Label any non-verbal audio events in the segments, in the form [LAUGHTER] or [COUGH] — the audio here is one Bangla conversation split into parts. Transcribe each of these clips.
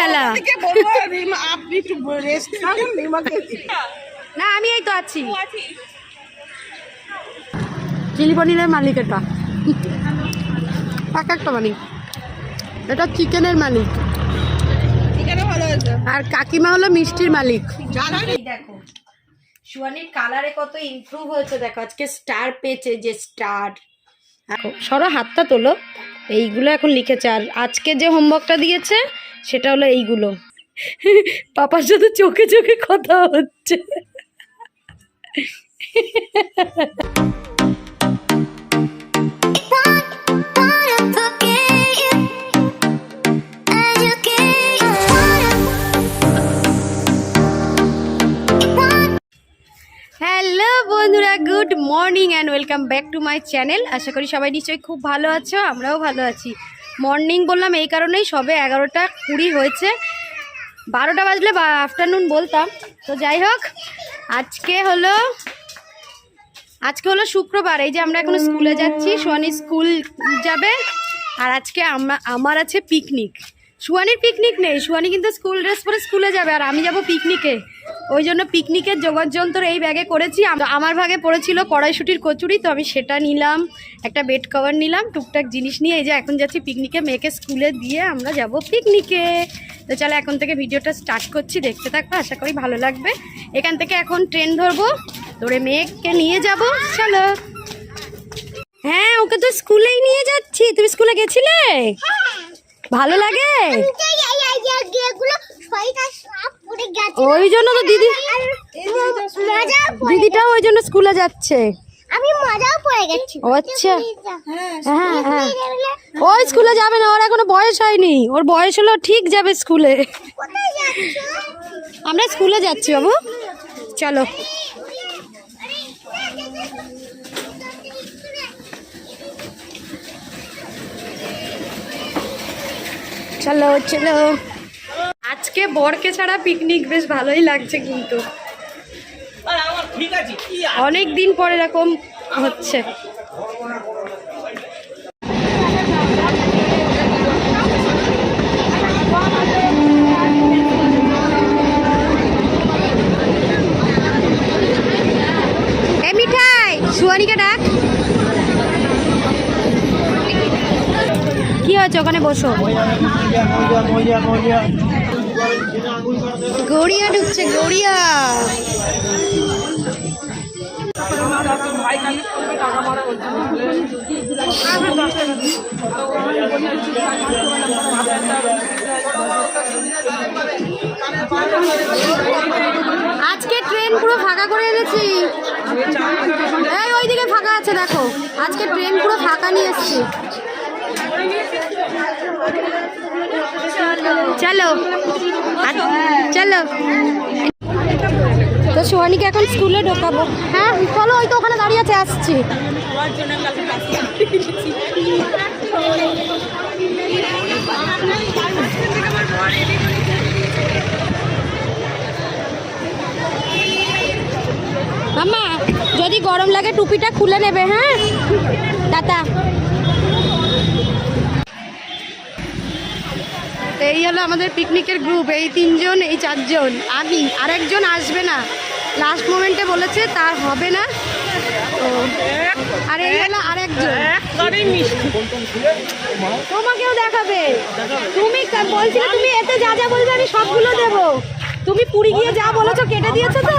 খেলা থেকে বলব রিমা আপনি একটু রেস্ট না আমি এই তো আছি। চিলি পনিরের মালিক এটা। এক একটা মালিক। এটা চিকেনের মালিক। আর কাকিমা হলো মিষ্টির মালিক। দেখো সুয়ানির কালারে কত ইমপ্রুভ হয়েছে দেখো আজকে স্টার পেয়েছে যে স্টার দেখো সরো হাতটা তোলো। এইগুলো এখন লিখেছে আর আজকে যে হোমওয়ার্কটা দিয়েছে সেটা হলো এইগুলো। পাপার সাথে চোখে চোখে কথা হচ্ছে। হ্যালো বন্ধুরা good morning and welcome back to my channel আশা করি সবাই নিশ্চয়ই খুব ভালো আছো, আমরাও ভালো আছি। মর্নিং বললাম এই কারণেই সবে এগারোটা কুড়ি হয়েছে। বারোটা বাজলে বা আফটারনুন বলতাম। তো যাই হোক, আজকে হলো আজকে হলো শুক্রবার। এই যে আমরা এখন স্কুলে যাচ্ছি, সোয়ানি স্কুল যাবে। আর আজকে আমরা আমার আছে পিকনিক। সুয়ানির পিকনিক নেই, সুয়ানি কিন্তু স্কুল, ড্রেস পরে স্কুলে যাবে। আর আমি যাব পিকনিকে। ওই জন্য পিকনিকের যোগাযন্ত্র এই ব্যাগে করেছি। আমার ভাগে পড়েছিল কড়াইশুটির কচুরি তো আমি সেটা নিলাম একটা বেড কভার নিলাম টুকটাক জিনিস নিয়ে এই যে এখন যাচ্ছি পিকনিকে মেয়েকে স্কুলে দিয়ে আমরা যাব পিকনিকে তো চলো এখন থেকে ভিডিওটা স্টার্ট করছি দেখতে থাকব আশা করি ভালো লাগবে। এখান থেকে এখন ট্রেন ধরবো ধরে মেয়েকে নিয়ে যাব চলো। হ্যাঁ ওকে তো স্কুলেই নিয়ে যাচ্ছি। তুমি স্কুলে গেছিলে? ভালো লাগে? ওই জন্য তো দিদি দিদিটাও ওই জন্য স্কুলে যাচ্ছে। আমি মজাও পড়ে গেছি। ও আচ্ছা। হ্যাঁ হ্যাঁ ওই স্কুলে যাবে না ওর এখনও বয়স হয়নি। ওর বয়স হলো ঠিক যাবে স্কুলে। আমরা স্কুলে যাচ্ছি বাবু। চলো। চলো চলো। আজকে বরকে ছাড়া পিকনিক বেশ ভালোই লাগছে কিন্তু। অনেক দিন পর এরকম হচ্ছে। মিঠাই ডাক। কি হয়েছে, ওখানে বসো। গড়িয়া ঢুকছে, গড়িয়া। আজকে ট্রেন পুরো ফাঁকা করে এনেছি। এই, ওইদিকে ফাঁকা আছে, দেখো। আজকে ট্রেন পুরো ফাঁকা নিয়ে এসছি। চলো। চলো। তো সোহানিকে এখন স্কুলে ঢোকাবো। হ্যাঁ চলো, ওই তো ওখানে দাঁড়িয়ে আছে, আসছি। মাম্মা, যদি গরম লাগে টুপিটা খুলে নেবে হ্যাঁ? টাটা। তো এই হলো আমাদের পিকনিকের গ্রুপ এই তিনজন এই চারজন। আমি আরেকজন আসবে না। লাস্ট মোমেন্টে বলেছে তার হবে না। তো আর এই হলো আরেকজন। তোমাকেও দেখাবে। তুমি বলছিলে তুমি এতে যা যা বলবে আমি সবগুলো দেব। তুমি পুরী গিয়ে যা বলেছ কেটে দিয়েছ তো?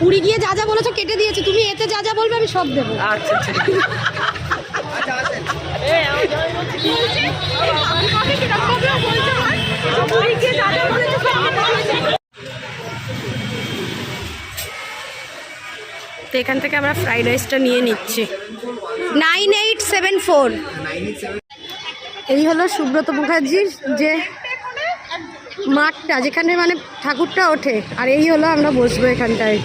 পুরী গিয়ে যা যা বলেছ কেটে দিয়েছ। তুমি এতে যা যা বলবে আমি সব দেবো। আচ্ছা তো এখান থেকে আমরা ফ্রাইড রাইসটা নিয়ে নিচ্ছি। Nine eight seven four. এই হলো সুব্রত মুখার্জির যে মাঠটা, যেখানে মানে ঠাকুরটা ওঠে। আর এই হলো আমরা বসবো এখানটায়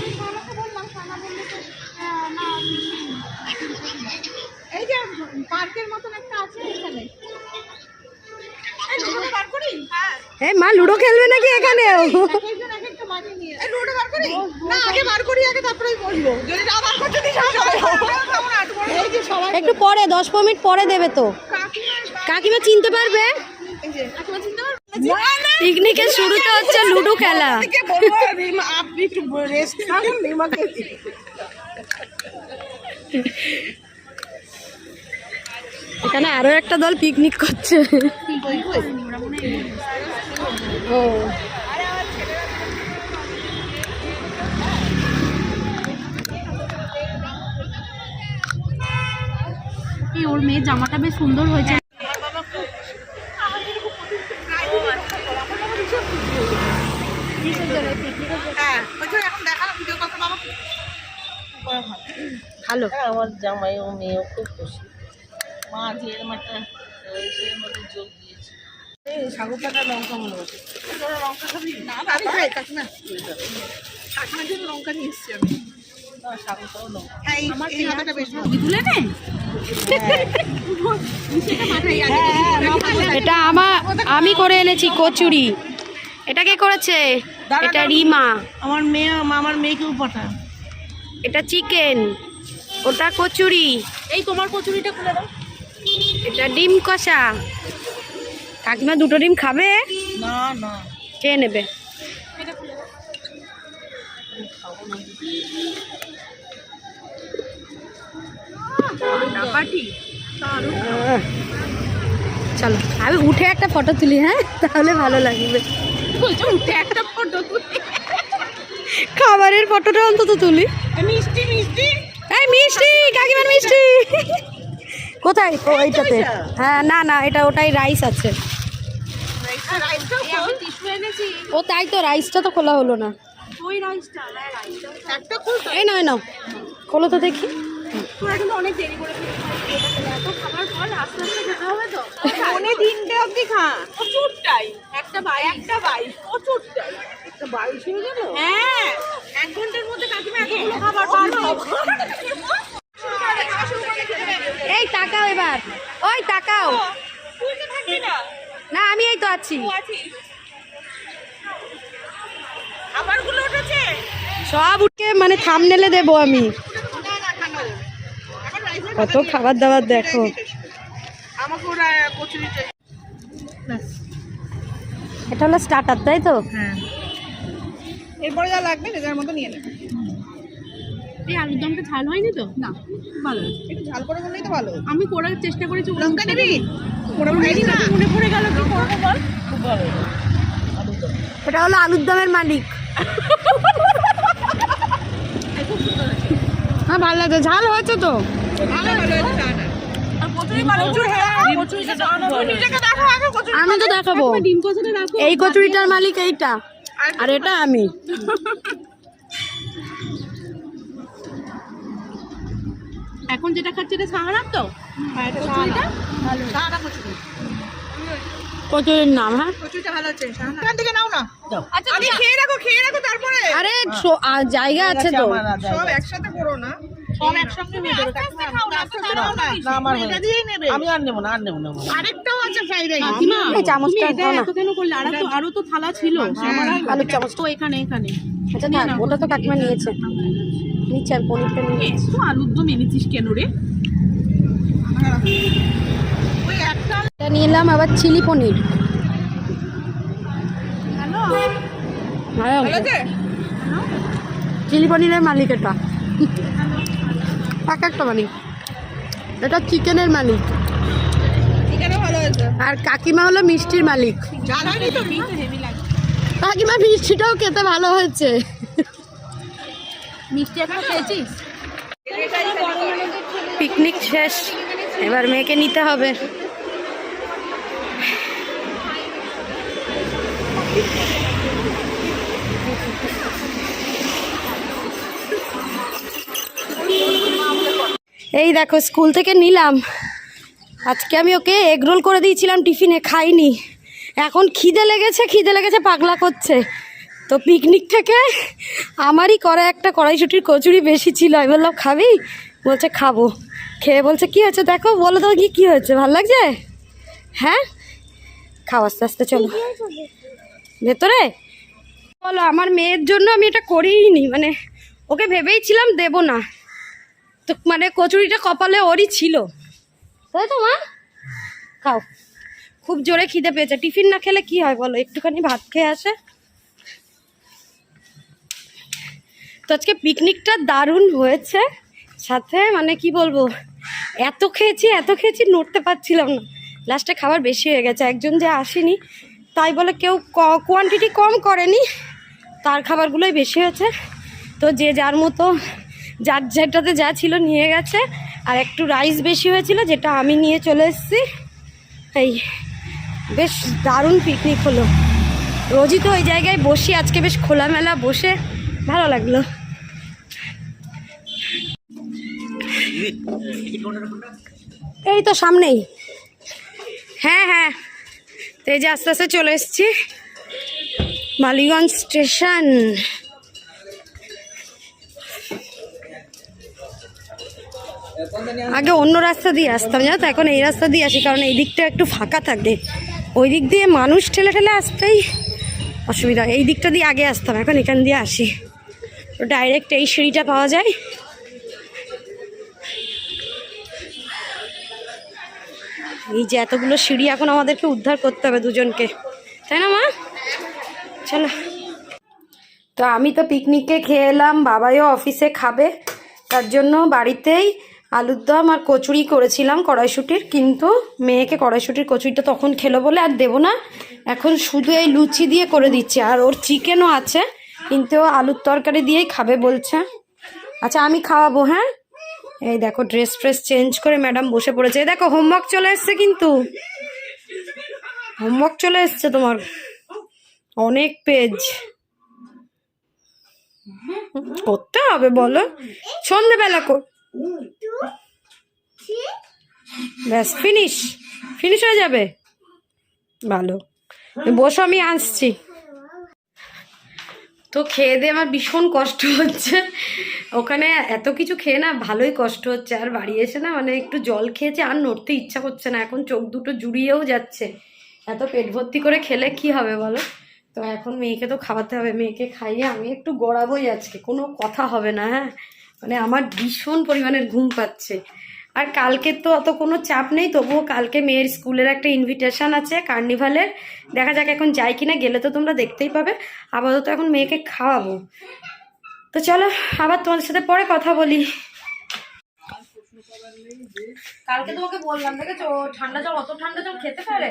এই যে পার্কের মতন একটা আছে এখানে এই লুডো বার করি হ্যাঁ এই মা লুডো খেলবে নাকি এখানেও একজন এক একটা মাটি নিয়ে এই লুডো বার করি না আগে বার করি আগে তারপরেই বসবো যদি না বার করতে দিস এই যে সবাই একটু পরে দশ পনেরো মিনিট পরে দেবে তো। কাকিমা চিনতে পারবে? পিকনিকের শুরুতে হচ্ছে লুডো খেলা। এখানে আরও একটা দল পিকনিক করছে। ও। এই ওর মেয়ের জামাটা বেশ সুন্দর হয়েছে। হ্যাঁ ভালো। আমার জামাই ও মেয়েও খুব খুশি। মা যে মধ্যে যোগ দিয়েছে সাগর টাকা লঙ্কা মনে হচ্ছে লঙ্কা খাবি? না আমি খাই কাকিমা কাকিমার জন্য লঙ্কা নিয়ে এসছি আমি। সাগরটাও লঙ্কা। হ্যাঁ এটা আমার আমি করে এনেছি কচুরি। এটা কে করেছে? এটা রিমা। আমার মেয়ে আমার মেয়েকেও পাঠা এটা চিকেন। ওটা কচুরি। এই তোমার কচুরিটা খুলে দাও। এটা ডিম কষা। কাকিমা দুটো ডিম খাবে? না না। কে নেবে। চলো আমি উঠে একটা ফটো তুলি হ্যাঁ? তাহলে ভালো লাগবে। উঠে একটা ফটো তুলে? খাবারের ফটোটা অন্তত তুলি। মিষ্টি মিষ্টি? এই মিষ্টি কাকিমার মিষ্টি। কোথায়? ও এইটাতে। হ্যাঁ না না এটা ওটাই রাইস আছে রাইসটাও খোল টিস্যু এনেছি ও তাই তো রাইসটা তো খোলা হলো না। ওই রাইসটা না রাইসটা একটা খোল এই নয় নাও। খোলো তো দেখি। অনেক দেরি করে খাবার পর আস্তে আস্তে যেতে হবে তো। তিনটে অবধি খা। একটা বাই একটা বাই হয়ে গেল? হ্যাঁ। এক ঘণ্টার মধ্যে কাকিমা এতগুলো খাবার পারবে এই তাকাও এবার। ওই তাকাও তুই তো থাকবি না। না আমি এই তো আছি। সব উঠে মানে থামনেলে দেবো আমি। কত খাবার দাবার দেখো। এটা হলো স্টার্টার তাই তো? হ্যাঁ। এরপরে যা লাগবে নিজের মতো নিয়ে নেবে। এই আলুর দমটা ঝাল হয়নি তো? না ভালো। একটু ঝাল করে বললেই তো ভালো আমি করার চেষ্টা করেছি লঙ্কা নিবি মনে পড়ে গেল কি করব বল? খুব ভালো এটা হলো আলুর দমের মালিক। হ্যাঁ ভালো লাগছে। ঝাল হয়েছে তো। হ্যাঁ আমি তো দেখাবো। ডিম কষাটা রাখো। এই কচুরিটার মালিক এইটা আর এটা আমি। [LAUGHS] এখন যেটা খাচ্ছে এটা সাহারার তো? হ্যাঁ কচুরির নাম হ্যাঁ? কচুরিটা ভালো আছে এখান থেকে নাও না। আচ্ছা আরে খেয়ে রাখো খেয়ে রাখো তারপরে। আরে জায়গা আছে তো। সব একসাথে করো না। সব একসঙ্গে হয়ে যাবে কাকিমা আস্তে আস্তে নাও না না আমার এটা হয়েছে। দিয়েই নেবে আমি আর নেব না আর নেব না আরেকটাও আছে ফ্রাইড রাইস এই চামচটা তুমি এটা দাও না। এত কেন করলে আরও তো আরও তো থালা ছিল আমার আলুর চামচ তো এখানে এখানে আচ্ছা ওটা তো কাকিমা নিয়েছে নিচ্ছে আমি পনিরটা নিয়ে নিচ্ছি। আলুর দম এনেছিস কেন রে ওই একটা এটা নিয়ে এলাম আবার চিলি পনির চিলি পনিরের মালিক এটা এক একটা মালিক এটা চিকেনের মালিক আর কাকিমা হলো মিষ্টির মালিক। কাকিমা মিষ্টিটাও খেতে ভালো হয়েছে। মিষ্টি একটা খেয়েছিস? পিকনিক শেষ এবার মেয়েকে নিতে হবে। এই দেখো, স্কুল থেকে নিলাম। আজকে আমি ওকে এগরোল করে দিয়েছিলাম টিফিনে, খাইনি। এখন খিদে লেগেছে খিদে লেগেছে, পাগলা করছে। তো পিকনিক থেকে আমারই করা একটা কড়াইশুটির কচুরি বেশি ছিল। আমি বললাম, খাবি? বলছে, খাব। খেয়ে বলছে, কি হয়েছে দেখো, বলো তো কি কী হয়েছে, ভালো লাগছে? হ্যাঁ? খাও, আস্তে আস্তে, চলো। ভেতরে? বলো, আমার মেয়ের জন্য আমি এটা করিই নি মানে ওকে ভেবেইছিলাম দেবো না। তো মানে কচুরিটা কপালে ওরই ছিল। তাই তো, মা? খাও। খুব জোরে খিদে পেয়েছে। টিফিন না খেলে কি হয় বলো? একটুখানি ভাত খেয়ে আসে। তো আজকে পিকনিকটা দারুণ হয়েছে। সাথে মানে কি বলব? এত খেয়েছি এত খেয়েছি, নড়তে পারছিলাম না। লাস্টে খাবার বেশি হয়ে গেছে। একজন যে আসেনি, তাই বলে কেউ কোয়ান্টিটি কম করেনি। তার খাবারগুলোই বেশি হয়েছে। তো যে যার মতো যার যেটাতে যা ছিল নিয়ে গেছে, আর একটু রাইস বেশি হয়েছিল যেটা আমি নিয়ে চলে এসেছি। এই, বেশ দারুণ পিকনিক হলো। রোজই তো ওই জায়গায় বসি, আজকে বেশ খোলামেলা বসে, ভালো লাগল। এই তো সামনেই। হ্যাঁ হ্যাঁ। তো এই যে আস্তে আস্তে চলে এসেছি। মালিগঞ্জ স্টেশন। আগে অন্য রাস্তা দিয়ে আসতাম, জানো তো? এখন এই রাস্তা দিয়ে আসি, কারণ এই দিকটা একটু ফাঁকা থাকে। ওই দিক দিয়ে মানুষ ঠেলে ঠেলে আসতেই অসুবিধা এই দিকটা দিয়ে আগে আসতাম, এখন এখান দিয়ে আসি। ডাইরেক্ট এই সিঁড়িটা পাওয়া যায়। এই যে এতগুলো সিঁড়ি এখন আমাদেরকে উদ্ধার করতে হবে দুজনকে। তাই না, মা? চলো। তো আমি তো পিকনিকে খেয়ে এলাম, বাবাইও অফিসে খাবে, তার জন্য বাড়িতেই আলুর দম আর কচুরি করেছিলাম কড়াইশুটির, কিন্তু মেয়েকে কড়াইশুটির কচুরিটা তখন খেলো বলে আর দেবো না। এখন শুধু এই লুচি দিয়ে করে দিচ্ছে, আর ওর চিকেনও আছে, কিন্তু আলুর তরকারি দিয়েই খাবে বলছে। আচ্ছা আমি খাওয়াবো হ্যাঁ? এই দেখো ড্রেস ফ্রেস চেঞ্জ করে ম্যাডাম বসে পড়েছে। এই দেখো, হোমওয়ার্ক চলে এসছে কিন্তু। হোমওয়ার্ক চলে এসছে তোমার। অনেক পেজ করতে হবে বলো। সন্ধেবেলা কর ব্যাস ফিনিশ ফিনিশ হয়ে যাবে। ভালো। বসো, আমি আসছি। তো খেয়ে দিয়ে আমার ভীষণ কষ্ট হচ্ছে। ওখানে এত কিছু খেয়ে না ভালোই কষ্ট হচ্ছে। আর বাড়ি এসে না মানে একটু জল খেয়েছে, আর নড়তে ইচ্ছা করছে না। এখন চোখ দুটো জুড়িয়েও যাচ্ছে। এত পেট ভর্তি করে খেলে কি হবে বলো? তো এখন মেয়েকে তো খাওয়াতে হবে। মেয়েকে খাইয়ে আমি একটু গড়াবোই আজকে। কোনো কথা হবে না হ্যাঁ? মানে আমার ভীষণ পরিমাণের ঘুম পাচ্ছে। আর কালকে তো অত কোনো চাপ নেই তবুও কালকে মেয়ের স্কুলের একটা ইনভিটেশন আছে কার্নিভালের দেখা যাক এখন যাই কিনা গেলে তো তোমরা দেখতেই পাবে। আপাতত এখন মেয়েকে খাওয়াবো। তো চলো আবার তোমাদের সাথে পরে কথা বলি। কালকে তোমাকে বললাম দেখেছ? ঠান্ডা জল অত ঠান্ডা জল খেতে পারে?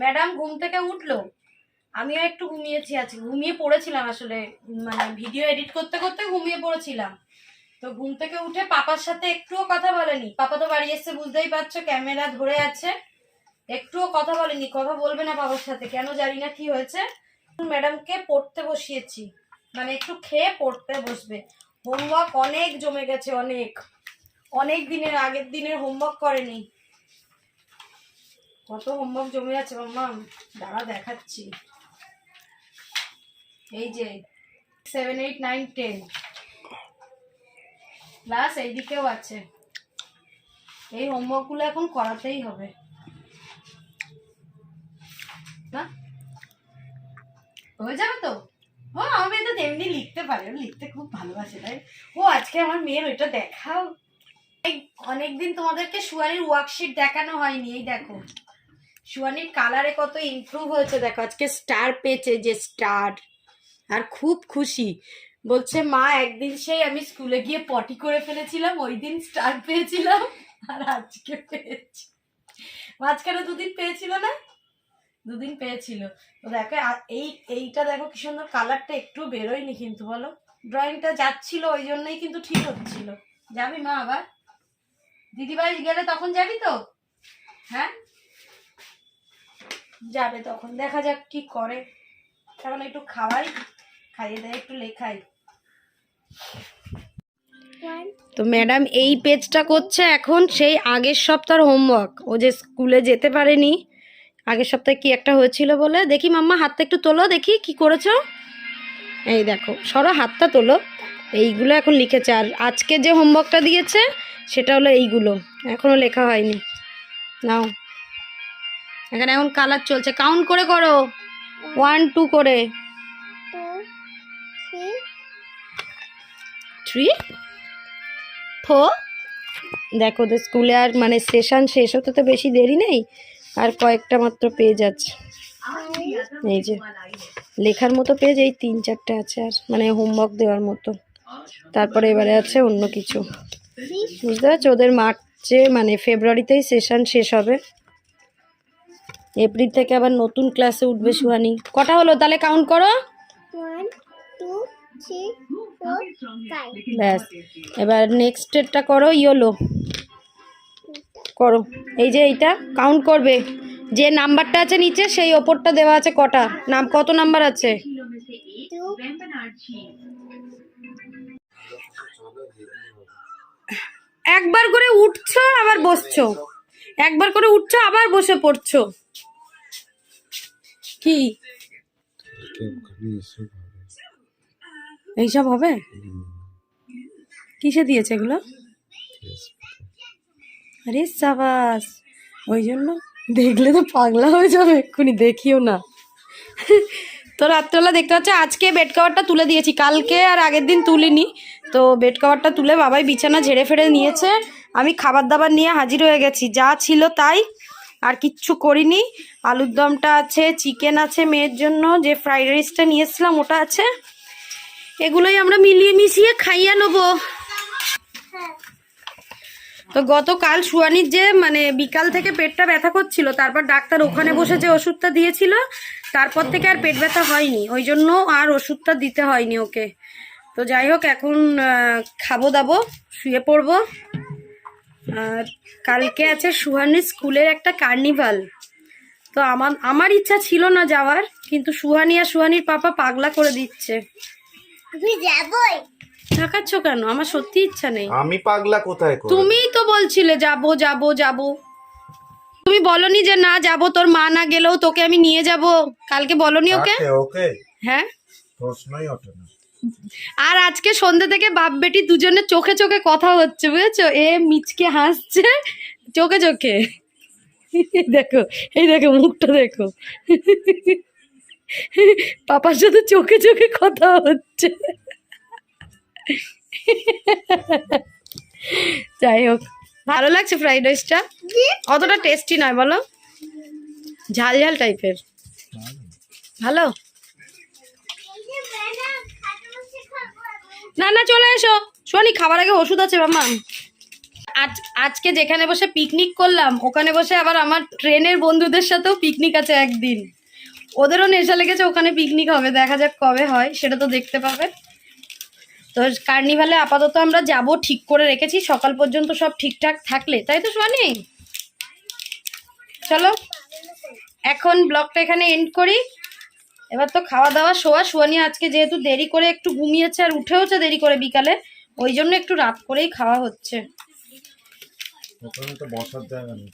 ম্যাডাম ঘুম থেকে উঠল? আমিও একটু ঘুমিয়েছি আজকে ঘুমিয়ে পড়েছিলাম আসলে মানে ভিডিও এডিট করতে করতে ঘুমিয়ে পড়েছিলাম। তো ঘুম থেকে উঠে পাপার সাথে একটুও কথা বলেনি। পাপা তো বাড়ি এসছে, বুঝতেই পারছ ক্যামেরা ধরে আছে। একটুও কথা বলেনি, কথা বলবে না বাবার সাথে, কেন জানি না কি হয়েছে। ম্যাডামকে পড়তে বসিয়েছি মানে একটু খেয়ে পড়তে বসবে। হোমওয়ার্ক অনেক জমে গেছে, অনেক। অনেক দিনের, আগের দিনের হোমওয়ার্ক করেনি। কত হোমওয়ার্ক জমে আছে, মাম্মা, দাঁড়া দেখাচ্ছি। এই যে seven eight nine ten plus এইদিকেও আছে। এই হোমওয়ার্কগুলো এখন করাতেই হবে। না? হয়ে যাবে তো? ও আমার মেয়ে তো তেমনি লিখতে পারে। লিখতে খুব ভালোবাসে, তাই? ও আজকে আমার মেয়ের ওইটা দেখাও। অনেকদিন তোমাদেরকে সুয়ারির ওয়ার্কশিট দেখানো হয়নি, এই দেখো। সুয়ানির কালারে কত ইমপ্রুভ হয়েছে, দেখো। আজকে স্টার পেয়েছে যে স্টার আর খুব খুশি। বলছে, মা, একদিন সেই আমি স্কুলে গিয়ে পটি করে ফেলেছিলাম, ওই দিন স্টার পেয়েছিলাম আর আজকে পেয়েছি। মাঝখানে দুদিন পেয়েছিল না? দুদিন পেয়েছিল। তো দেখো এই, এইটা দেখো কি সুন্দর কালারটা, একটু বেরোয়নি কিন্তু বলো। ড্রয়িংটা যাচ্ছিল, ওই জন্যই কিন্তু ঠিক হচ্ছিল। যাবি মা আবার? দিদিভাই গেলে তখন যাবি তো? হ্যাঁ? যাবে তখন, দেখা যাক কি করে। এখন একটু খাওয়াই। খাইয়ে দেয় একটু লেখাই তো ম্যাডাম এই পেজটা করছে এখন সেই আগের সপ্তাহের হোমওয়ার্ক। ও যে স্কুলে যেতে পারেনি আগের সপ্তাহে কি একটা হয়েছিল বলে? দেখি মাম্মা হাতটা একটু তোলো দেখি কি করেছ। এই দেখো সরো হাতটা তোলো। এইগুলো এখন লিখেছে আর আজকে যে হোমওয়ার্কটা দিয়েছে সেটা হলো এইগুলো। এখনও লেখা হয়নি। নাও। এখানে এখন কালার চলছে। কাউন্ট করে করো। ওয়ান টু করে। থ্রি ফোর দেখো, ওদের স্কুলে আর মানে সেশন শেষ হতে তো বেশি দেরি নেই, আর কয়েকটা মাত্র পেজ আছে। এই যে, লেখার মতো পেজ এই তিন চারটে আছে আর মানে হোমওয়ার্ক দেওয়ার মতো। তারপরে এবারে আছে অন্য কিছু। বুঝতে পারছ? ওদের মার্চে মানে ফেব্রুয়ারিতেই সেশন শেষ হবে। এপ্রিল থেকে আবার নতুন ক্লাসে উঠবে সুহানি কটা হলো? তাহলে কাউন্ট করো। ব্যাস। এবার নেক্সট ডেটটা করো ইয়োলো। করো। এই যে এইটা কাউন্ট করবে। যে নাম্বারটা আছে নিচে সেই ওপরটা দেওয়া আছে কটা। নাম কত নাম্বার আছে? একবার করে উঠছো আবার বসছো। একবার করে উঠছো আবার বসে পড়ছো। কি? এইসব হবে? কিসে দিয়েছে এগুলো? আরে সাবাস ওই জন্য? দেখলে তো পাগলা হয়ে যাবে এক্ষুনি দেখিও না। তো রাত্রেবেলা দেখতে পাচ্ছ আজকে বেড কভারটা তুলে দিয়েছি কালকে আর আগের দিন তুলিনি। তো বেড কভারটা তুলে বাবাই বিছানা ঝেড়ে ফেড়ে নিয়েছে আমি খাবার দাবার নিয়ে হাজির হয়ে গেছি যা ছিল তাই আর কিচ্ছু করিনি। আলুর দমটা আছে চিকেন আছে মেয়ের জন্য যে ফ্রাইড রাইসটা নিয়েছিলাম ওটা আছে। এগুলোই আমরা মিলিয়ে মিশিয়ে খাইয়ে নেব। তো গতকাল সুয়ানির যে মানে বিকাল থেকে পেটটা ব্যথা করছিল, তারপর ডাক্তার ওখানে বসে যে ওষুধটা দিয়েছিল, তারপর থেকে আর পেট ব্যথা হয়নি। ওই জন্য আর ওষুধটা দিতে হয়নি ওকে। তো যাই হোক, এখন খাব দাবো, শুয়ে পড়ব। আর কালকে আছে সুহানির স্কুলের একটা কার্নিভাল। তো আমার আমার ইচ্ছা ছিল না যাওয়ার, কিন্তু সুহানি আর সুহানির পাপা পাগলা করে দিচ্ছে। আমি যাবই। দেখাচ্ছ কেন? আমার সত্যি ইচ্ছা নেই। আমি পাগলা কোথায় করে তুমিই তো বলছিলে যাব যাব যাব। তুমি বলনি যে না যাব তোর মা না গেলেও তোকে আমি নিয়ে যাব। কালকে বলনি ওকে? ওকে? হ্যাঁ? প্রশ্নই ওঠে না। আর আজকে সন্ধ্যে থেকে বাপ বেটি দুজনে চোখে চোখে কথা হচ্ছে বুঝেছ? এ মিচকে হাসছে চোখে চোখে। দেখো এই দেখো মুখটা দেখো। পাপার সাথে চোখে চোখে কথা হচ্ছে। যাই হোক ভালো লাগছে ফ্রাইড রাইসটা অতটা টেস্টি নয় বলো? ঝাল ঝাল টাইপের ভালো? না না চলে এসো। শোনি খাবার আগে ওষুধ আছে মামা আজ আজকে যেখানে বসে পিকনিক করলাম ওখানে বসে আবার আমার ট্রেনের বন্ধুদের সাথেও পিকনিক আছে একদিন। ওদেরও নেশা লেগেছে, ওখানে পিকনিক হবে, দেখা যাক কবে হয়, সেটা তো দেখতে পাবে। তো কার্নিভালে আপাতত আমরা যাব, ঠিক করে রেখেছি, সকাল পর্যন্ত সব ঠিকঠাক থাকলে। তাই তো, সোয়ানি? চলো, এখন ব্লগটা এখানে এন্ড করি। এবার তো খাওয়া দাওয়া শোয়া। শোয়ানি আজকে যেহেতু দেরি করে একটু ঘুমিয়েছে আর উঠেওছে দেরি করে বিকালে, ওই জন্য একটু রাত করেই খাওয়া হচ্ছে। বসার জায়গা নেই